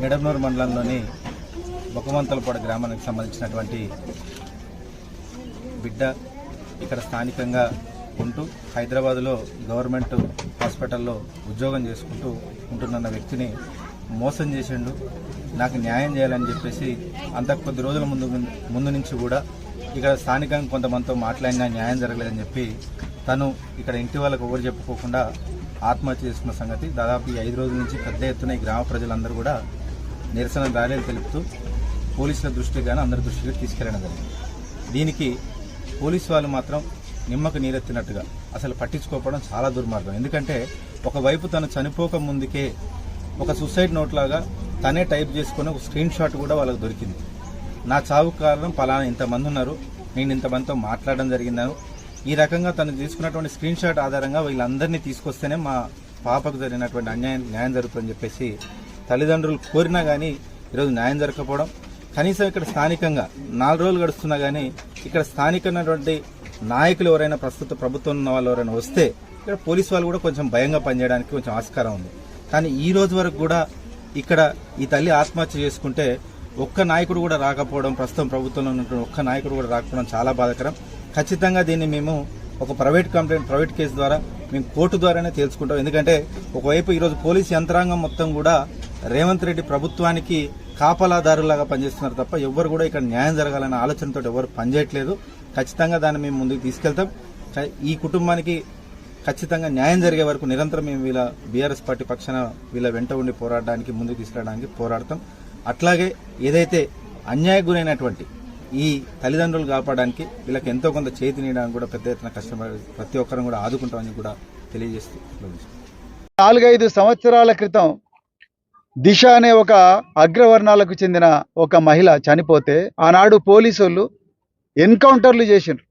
నిడమనూరు మండలంలోని బొకమంతలపాడు గ్రామానికి సంబంధించినటువంటి బిడ్డ ఇక్కడ స్థానికంగా ఉంటూ హైదరాబాద్లో గవర్నమెంట్ హాస్పిటల్లో ఉద్యోగం చేసుకుంటూ ఉంటున్న వ్యక్తిని మోసం చేసిండు. నాకు న్యాయం చేయాలని చెప్పేసి అంత కొద్ది రోజుల ముందు ముందు నుంచి కూడా ఇక్కడ స్థానికంగా కొంతమందితో మాట్లాడినా న్యాయం జరగలేదని చెప్పి తను ఇక్కడ ఇంటి వాళ్ళకు ఎవరు చెప్పుకోకుండా ఆత్మహత్య చేసుకున్న సంగతి దాదాపు ఈ ఐదు రోజుల నుంచి పెద్ద ఎత్తున ఈ గ్రామ ప్రజలందరూ కూడా నిరసన ర్యాలీలు తెలుపుతూ పోలీసుల దృష్టికి కానీ అందరి దృష్టికి తీసుకెళ్ళడం జరిగింది. దీనికి పోలీసు వాళ్ళు మాత్రం నిమ్మకు నీరెత్తినట్టుగా అసలు పట్టించుకోవడం చాలా దుర్మార్గం. ఎందుకంటే ఒకవైపు తను చనిపోక ముందుకే ఒక సూసైడ్ నోట్ లాగా తనే టైప్ చేసుకుని ఒక స్క్రీన్ షాట్ కూడా వాళ్ళకి దొరికింది. నా చావు కారణం పలానా ఇంతమంది ఉన్నారు. నేను ఇంతమందితో మాట్లాడడం జరిగిందాను. ఈ రకంగా తను తీసుకున్నటువంటి స్క్రీన్ షాట్ ఆధారంగా వీళ్ళందరినీ తీసుకొస్తేనే మా పాపకు జరిగినటువంటి అన్యాయం న్యాయం జరుగుతుందని చెప్పేసి తల్లిదండ్రులు కోరినా కానీ ఈరోజు న్యాయం జరగకపోవడం కనీసం ఇక్కడ స్థానికంగా నాలుగు రోజులు గడుస్తున్నా కానీ ఇక్కడ స్థానికమైనటువంటి నాయకులు ఎవరైనా ప్రస్తుత ప్రభుత్వం ఉన్న వాళ్ళు ఎవరైనా వస్తే ఇక్కడ పోలీసు వాళ్ళు కూడా కొంచెం భయంగా పనిచేయడానికి కొంచెం ఆస్కారం ఉంది. కానీ ఈ రోజు వరకు కూడా ఇక్కడ ఈ తల్లి ఆత్మహత్య చేసుకుంటే ఒక్క నాయకుడు కూడా రాకపోవడం ప్రస్తుతం ప్రభుత్వంలో ఉన్నటువంటి ఒక్క నాయకుడు కూడా రాకపోవడం చాలా బాధాకరం. ఖచ్చితంగా దీన్ని మేము ఒక ప్రైవేట్ కంప్లైంట్ ప్రైవేట్ కేసు ద్వారా మేము కోర్టు ద్వారానే తేల్చుకుంటాం. ఎందుకంటే ఒకవైపు ఈరోజు పోలీస్ యంత్రాంగం మొత్తం కూడా రేవంత్ రెడ్డి ప్రభుత్వానికి కాపలాదారులాగా పనిచేస్తున్నారు తప్ప ఎవ్వరు కూడా ఇక్కడ న్యాయం జరగాలనే ఆలోచనతో ఎవరు పనిచేయట్లేదు. ఖచ్చితంగా దాన్ని మేము ముందుకు తీసుకెళ్తాం. ఈ కుటుంబానికి ఖచ్చితంగా న్యాయం జరిగే వరకు నిరంతరం మేము వీళ్ళ బీఆర్ఎస్ పార్టీ పక్షాన వీళ్ళ వెంట ఉండి పోరాడడానికి ముందుకు తీసుకెళ్ళడానికి పోరాడతాం. అట్లాగే ఏదైతే అన్యాయ గురైనటువంటి ఈ తల్లిదండ్రులు కాపాడడానికి వీళ్ళకి ఎంతో కొంత చేతి నీయడానికి కూడా పెద్ద ఎత్తున కష్టపడి ప్రతి ఒక్కరం కూడా ఆదుకుంటామని కూడా తెలియజేస్తూ నాలుగైదు సంవత్సరాల క్రితం దిశ అనే ఒక అగ్రవర్ణాలకు చెందిన ఒక మహిళ చనిపోతే ఆనాడు పోలీసులు ఎన్కౌంటర్లు చేసిండ్రు.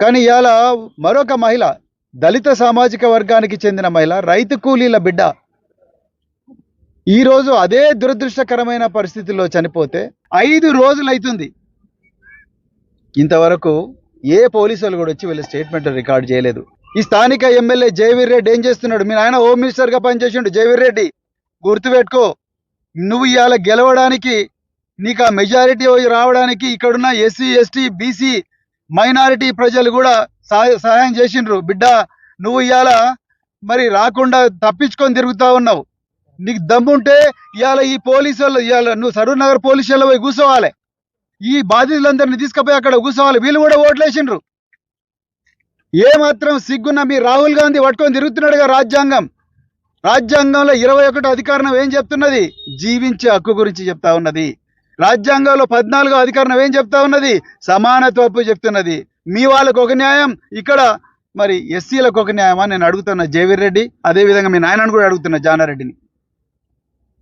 కానీ ఇవాళ మరొక మహిళ దళిత సామాజిక వర్గానికి చెందిన మహిళ రైతు కూలీల బిడ్డ ఈరోజు అదే దురదృష్టకరమైన పరిస్థితుల్లో చనిపోతే ఐదు రోజులు అవుతుంది ఇంతవరకు ఏ పోలీసులు కూడా వచ్చి వీళ్ళ స్టేట్మెంట్ రికార్డ్ చేయలేదు. ఈ స్థానిక ఎమ్మెల్యే జయవీర్ రెడ్డి ఏం చేస్తున్నాడు? మీ ఆయన హోమ్ మినిస్టర్గా పనిచేసిండు జయవీర్ రెడ్డి. గుర్తుపెట్టుకో నువ్వు ఇవాళ గెలవడానికి నీకు ఆ మెజారిటీ రావడానికి ఇక్కడున్న ఎస్సీ ఎస్టీ బీసీ మైనారిటీ ప్రజలు కూడా సహాయ సహాయం చేసిండ్రు. బిడ్డ నువ్వు ఇవాళ మరి రాకుండా తప్పించుకొని తిరుగుతా ఉన్నావు. నీకు దమ్ముంటే ఇవాళ ఈ పోలీసు వాళ్ళు ఇవాళ నువ్వు సరూర్ నగర్ పోలీసుల్లో పోయి కూర్చోవాలి ఈ బాధితులందరినీ తీసుకుపోయి అక్కడ కూర్చోవాలి వీళ్ళు కూడా ఓట్లేసిండ్రు. ఏ మాత్రం సిగ్గున్న మీ రాహుల్ గాంధీ పట్టుకొని తిరుగుతున్నాడుగా రాజ్యాంగం. రాజ్యాంగంలో ఇరవై ఒకటి అధికారం ఏం చెప్తున్నది? జీవించే హక్కు గురించి చెప్తా ఉన్నది. రాజ్యాంగంలో పద్నాలుగో అధికారం ఏం చెప్తా ఉన్నది? సమానత్వపు చెప్తున్నది. మీ వాళ్ళకు ఒక న్యాయం ఇక్కడ మరి ఎస్సీలకు ఒక న్యాయమా? నేను అడుగుతున్నా జేవీర్ రెడ్డి అదేవిధంగా మీ నాయనని కూడా అడుగుతున్నా జానారెడ్డిని.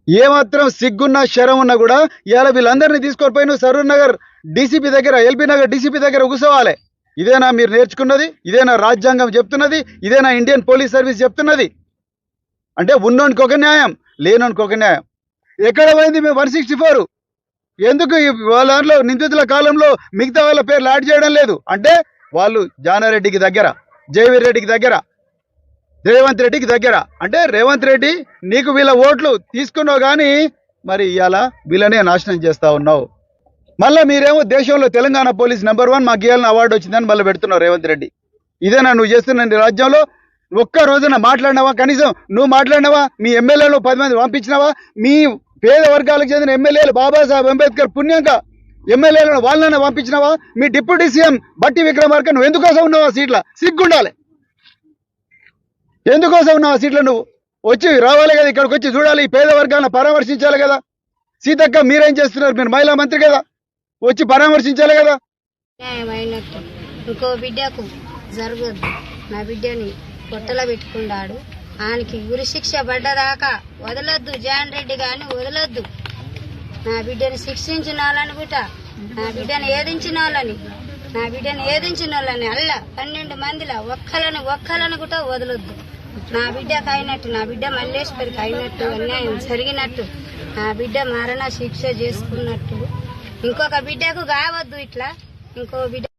ఏమాత్రం సిగ్గున్నా శరం ఉన్నా కూడా ఇవాళ వీళ్ళందరినీ తీసుకొని పోయి నువ్వు సరూర్ నగర్ డీసీపీ దగ్గర ఎల్బీ నగర్ డీసీపీ దగ్గర కూర్చోవాలి ఇదేనా మీరు నేర్చుకున్నది? ఇదేనా రాజ్యాంగం చెప్తున్నది? ఇదేనా ఇండియన్ పోలీస్ సర్వీస్ చెప్తున్నది? అంటే ఉన్నోనికి ఒక న్యాయం లేనోనికి ఒక న్యాయం. ఎక్కడ పోయింది మేము వన్ సిక్స్టీ ఫోర్? ఎందుకు వాళ్ళ దాంట్లో నిందితుల కాలంలో మిగతా వాళ్ళ పేర్లు యాడ్ చేయడం లేదు? అంటే వాళ్ళు జానారెడ్డికి దగ్గర జయవీర్ రెడ్డికి దగ్గర రేవంత్ రెడ్డికి దగ్గర. అంటే రేవంత్ రెడ్డి నీకు వీళ్ళ ఓట్లు తీసుకున్నావు కానీ మరి ఇవాళ వీళ్ళనే నాశనం చేస్తా ఉన్నావు. మళ్ళీ మీరేమో దేశంలో తెలంగాణ పోలీస్ నెంబర్ వన్ మాకు ఇవ్వాలని అవార్డు వచ్చిందని మళ్ళీ పెడుతున్నావు రేవంత్ రెడ్డి. ఇదేనా నువ్వు చేస్తున్న రాజ్యంలో? ఒక్క రోజున మాట్లాడినావా? కనీసం నువ్వు మాట్లాడినావా? మీ ఎమ్మెల్యేలు పది మంది పంపించినావా? మీ పేద వర్గాలకు చెందిన ఎమ్మెల్యేలు బాబాసాహెబ్ అంబేద్కర్ పుణ్యంగా ఎమ్మెల్యేలను వాళ్ళని పంపించినావా? మీ డిప్యూటీ సీఎం బట్టి విక్రమార్క నువ్వు ఎందుకోసం ఉన్నావా సీట్ల? సిగ్గుండాలి. ఎందుకోసం ఉన్నావా సీట్లు నువ్వు? వచ్చి రావాలి కదా ఇక్కడికి వచ్చి చూడాలి. ఈ పేద వర్గాలను పరామర్శించాలి కదా. సీతక్క మీరేం చేస్తున్నారు? మీరు మహిళా మంత్రి కదా. వచ్చి పరామర్శించాలి కదా. ఇంకో బిడ్డకు జరగదు నా బిడ్డని పొట్టలో పెట్టుకున్నాడు. ఆయనకి ఉరి శిక్ష పడ్డదాకా వదలొద్దు జాన్ రెడ్డి గాని వదలొద్దు. నా బిడ్డని శిక్షించిన వాళ్ళని గుట నా బిడ్డని ఏదించిన వాళ్ళని నా బిడ్డని ఏదించిన వాళ్ళని అల్ల పన్నెండు మందిలా ఒక్కలని ఒక్కలను కూడా వదలొద్దు. నా బిడ్డకు అయినట్టు నా బిడ్డ మల్లేశ్వరికి అయినట్టు అన్యాయం జరిగినట్టు నా బిడ్డ మరణ శిక్ష చేసుకున్నట్టు. ఇంకొక బిడ్డకు కావద్దు ఇట్లా ఇంకో బిడ్డ